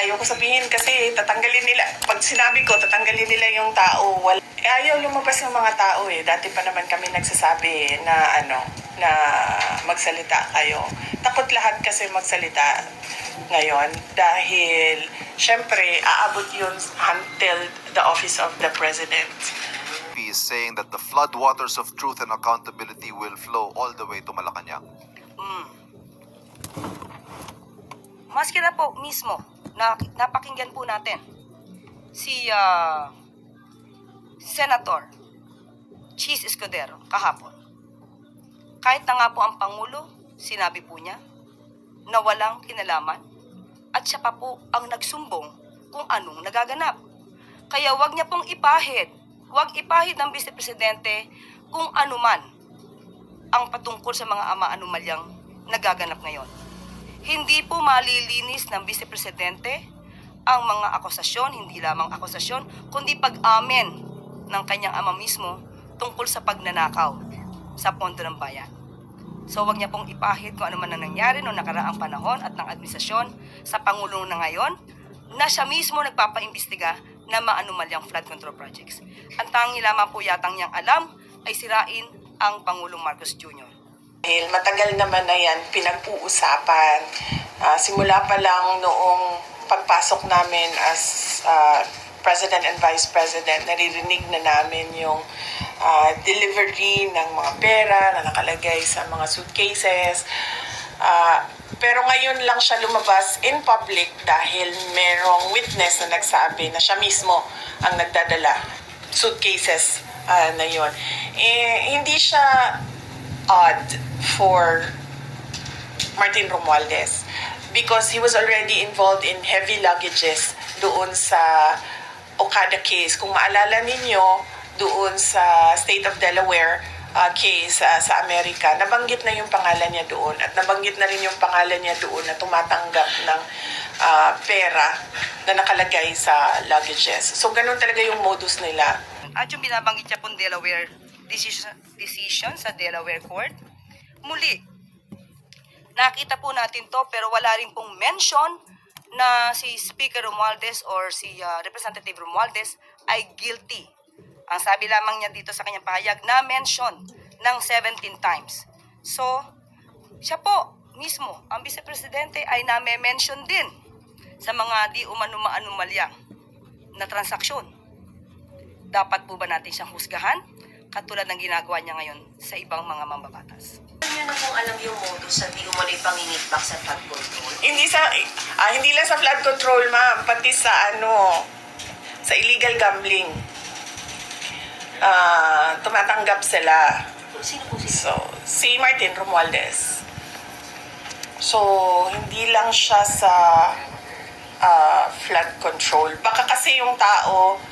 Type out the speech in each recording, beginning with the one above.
Ayoko sabihin kasi tatanggalin nila. Pag sinabi ko, tatanggalin nila yung tao. Wal Ayaw lumabas ng mga tao eh. Dati pa naman kami nagsasabi na ano, na magsalita kayo. Takot lahat kasi magsalita ngayon dahil syempre aabot yun until the office of the president. is saying that the floodwaters of truth and accountability will flow all the way to Malacanang. Mm. Maski na po mismo, na, napakinggan po natin si ah, Senator Cheese Escudero kahapon. Kahit na nga po ang Pangulo, sinabi po niya na walang kinalaman at siya pa po ang nagsumbong kung anong nagaganap. Kaya wag niya pong ipahid, wag ipahid ng Vice Presidente kung ano man ang patungkol sa mga ama anomalyang nagaganap ngayon. Hindi po malilinis ng Vice Presidente ang mga akusasyon, hindi lamang akusasyon, kundi pag-amin ng kanyang ama mismo tungkol sa pagnanakaw sa pondo ng bayan. So wag niya pong ipahid kung ano man ang nangyari noong nakaraang panahon at ng administrasyon sa Pangulo na ngayon na siya mismo nagpapaimbestiga na maanumalyang flood control projects. Ang tangi lamang po yatang niyang alam ay sirain ang Pangulong Marcos Jr. Dahil matagal naman na yan pinag-uusapan. Ah, simula pa lang noong pagpasok namin as ah, President and Vice President, naririnig na namin yung ah, delivery ng mga pera na nakalagay sa mga suitcases. Ah, pero ngayon lang siya lumabas in public dahil merong witness na nagsabi na siya mismo ang nagdadala suitcases ah, na yun. Eh, hindi siya odd for Martin Romualdez because he was already involved in heavy luggages doon sa Okada case. Kung maalala ninyo, doon sa State of Delaware uh, case uh, sa Amerika, nabanggit na yung pangalan niya doon at nabanggit na rin yung pangalan niya doon na tumatanggap ng uh, pera na nakalagay sa luggages. So, ganun talaga yung modus nila. At yung binabanggit niya pong Delaware decision, decision sa Delaware Court, muli, nakita po natin to pero wala rin pong mention na si Speaker Romualdez or si uh, Representative Romualdez ay guilty. Ang sabi lamang niya dito sa kanyang pahayag na mention ng 17 times. So, siya po mismo, ang Vice Presidente ay name-mention din sa mga di umano na transaksyon dapat po ba natin siyang husgahan katulad ng ginagawa niya ngayon sa ibang mga mambabatas? Hindi na kung alam yung modus sa di umano'y pangingitbak sa flood control. Hindi sa ah, hindi lang sa flood control ma'am, pati sa ano sa illegal gambling. Ah, tumatanggap sila. Sino po si So, si Martin Romualdez. So, hindi lang siya sa ah, flood control. Baka kasi yung tao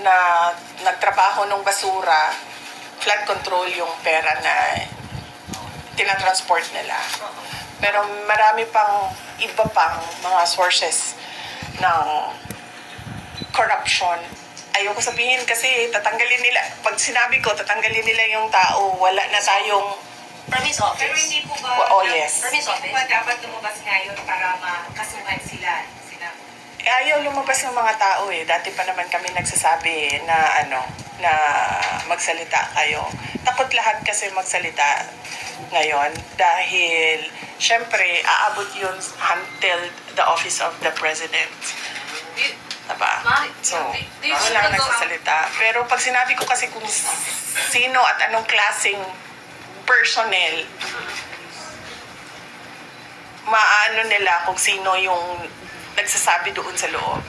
na nagtrabaho ng basura, flood control yung pera na tinatransport nila. Pero marami pang iba pang mga sources ng corruption. Ayoko sabihin kasi tatanggalin nila. Pag sinabi ko, tatanggalin nila yung tao. Wala na tayong... From his office? Pero hindi po ba, Oh, yes. From his hindi office? ba dapat lumabas ngayon para makasuhan sila? sila? Ayaw lumabas ng mga tao eh. Dati pa naman kami nagsasabi na ano, na magsalita kayo. Takot lahat kasi magsalita ngayon dahil syempre aabot yun until the office of the president. Diba? So, wala nang nagsasalita. Pero pag sinabi ko kasi kung sino at anong klaseng personnel, maano nila kung sino yung nagsasabi doon sa loob.